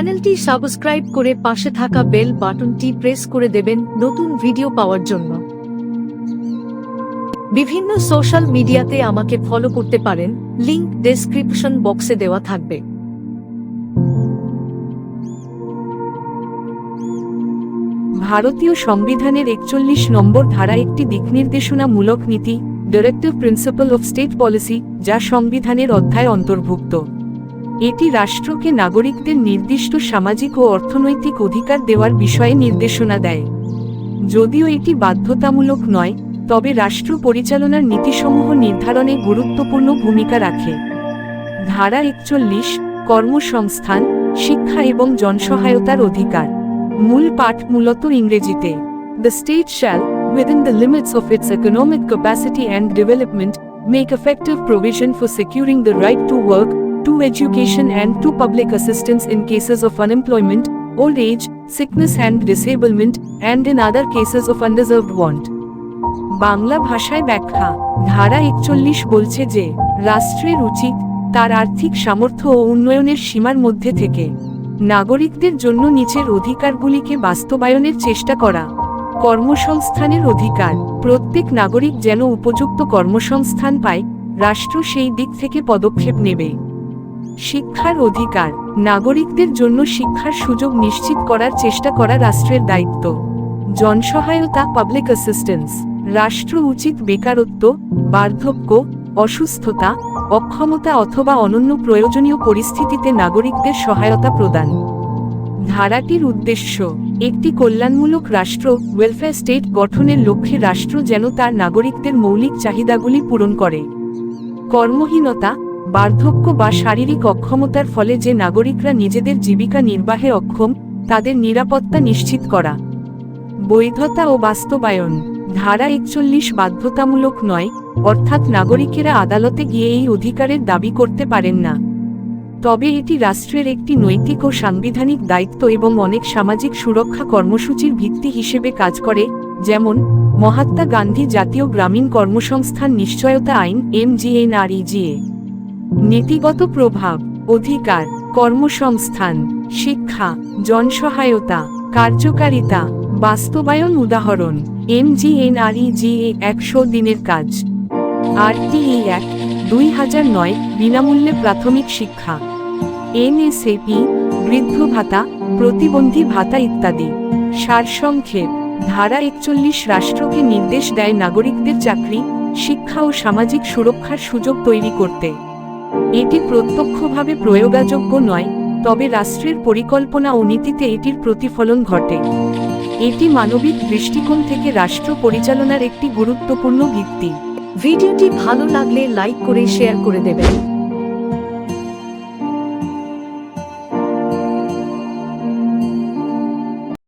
চ্যানেলটি সাবস্ক্রাইব করে পাশে থাকা বেল বাটনটি প্রেস করে দেবেন নতুন ভিডিও পাওয়ার জন্য। বিভিন্ন সোশ্যাল মিডিয়াতে আমাকে ফলো করতে পারেন, লিংক ডেসক্রিপশন বক্সে দেওয়া থাকবে। ভারতীয় সংবিধানের একচল্লিশ নম্বর ধারা একটি দিকনির্দেশনামূলক নীতি directive principle of state policy যা সংবিধানের অধ্যায় অন্তর্ভুক্ত। এটি রাষ্ট্রকে নাগরিকদের নির্দিষ্ট সামাজিক ও অর্থনৈতিক অধিকার দেওয়ার বিষয়ে নির্দেশনা দেয়। যদিও এটি বাধ্যতামূলক নয় তবে রাষ্ট্র পরিচালনার নীতিসমূহ নির্ধারণে গুরুত্বপূর্ণ ভূমিকা রাখে। ধারা একচল্লিশ কর্মসংস্থান শিক্ষা এবং জনসহায়তার অধিকার। মূল পাঠ মূলত ইংরেজিতে। The state shall within the limits of its economic capacity and development, make effective provision for securing the right to work, to education and to public assistance in cases of unemployment, old age, sickness and disablement, and in other cases of undeserved want. Bangla ভাষায় ব্যাখ্যা ধারা একচল্লিশ বলছে যে রাষ্ট্রের উচিত তার আর্থিক সামর্থ্য ও উন্নয়নের সীমার মধ্যে থেকে নাগরিকদের জন্য নিচের অধিকারগুলিকে বাস্তবায়নের চেষ্টা করা কর্মসংস্থানের অধিকার প্রত্যেক নাগরিক যেন উপযুক্ত কর্মসংস্থান পায় রাষ্ট্র সেই দিক থেকে পদক্ষেপ নেবে শিক্ষার অধিকার। নাগরিকদের জন্য শিক্ষার সুযোগ নিশ্চিত করার চেষ্টা করা রাষ্ট্রের দায়িত্ব। জনসহায়তা পাবলিক অ্যাসিস্ট্যান্স রাষ্ট্র উচিত বেকারত্ব, বার্ধক্য, অসুস্থতা, অক্ষমতা অথবা অনন্য প্রয়োজনীয় পরিস্থিতিতে নাগরিকদের সহায়তা প্রদান। ধারাটির উদ্দেশ্য, একটি কল্যাণমূলক রাষ্ট্র ওয়েলফেয়ার স্টেট গঠনের লক্ষ্যে রাষ্ট্র যেন তার নাগরিকদের মৌলিক চাহিদাগুলি পূরণ করে। কর্মহীনতা বার্ধক্য বা শারীরিক অক্ষমতার ফলে যে নাগরিকরা নিজেদের জীবিকা নির্বাহে অক্ষম, তাদের নিরাপত্তা নিশ্চিত করা। বৈধতা ও বাস্তবায়ন। ধারা একচল্লিশ বাধ্যতামূলক নয়, অর্থাৎ নাগরিকেরা আদালতে গিয়ে এই অধিকারের দাবি করতে পারেন না। তবে এটি রাষ্ট্রের একটি নৈতিক ও সাংবিধানিক দায়িত্ব এবং অনেক সামাজিক সুরক্ষা কর্মসূচির ভিত্তি হিসেবে কাজ করে, যেমন, মহাত্মা গান্ধী জাতীয় গ্রামীণ কর্মসংস্থান নিশ্চয়তা আইন এমজিএনআরইজিএ নীতিগত প্রভাব, অধিকার, কর্মসংস্থান, শিক্ষা, জনসহায়তা, কার্যকারিতা, বাস্তবায়ন উদাহরণ এমজিএনআরইজিএ একশো দিনের কাজ। আরটিই এক, দুই হাজার নয়, বিনামূল্যে প্রাথমিক শিক্ষা। এনএসএপি বৃদ্ধ ভাতা, প্রতিবন্ধী ভাতা ইত্যাদি। সারসংক্ষেপ, ধারা একচল্লিশ রাষ্ট্রকে নির্দেশ দেয় নাগরিকদের চাকরি, শিক্ষা ও সামাজিক সুরক্ষার সুযোগ তৈরি করতে। এটি প্রত্যক্ষভাবে প্রয়োগাযোগ্য নয়, তবে রাষ্ট্রের পরিকল্পনা ও নীতিতে এটির প্রতিফলন ঘটে। এটি মানবিক দৃষ্টিকোণ থেকে রাষ্ট্র পরিচালনার একটি গুরুত্বপূর্ণ ভিত্তি। ভিডিওটি ভালো লাগলে লাইক করে শেয়ার করে দেবেন।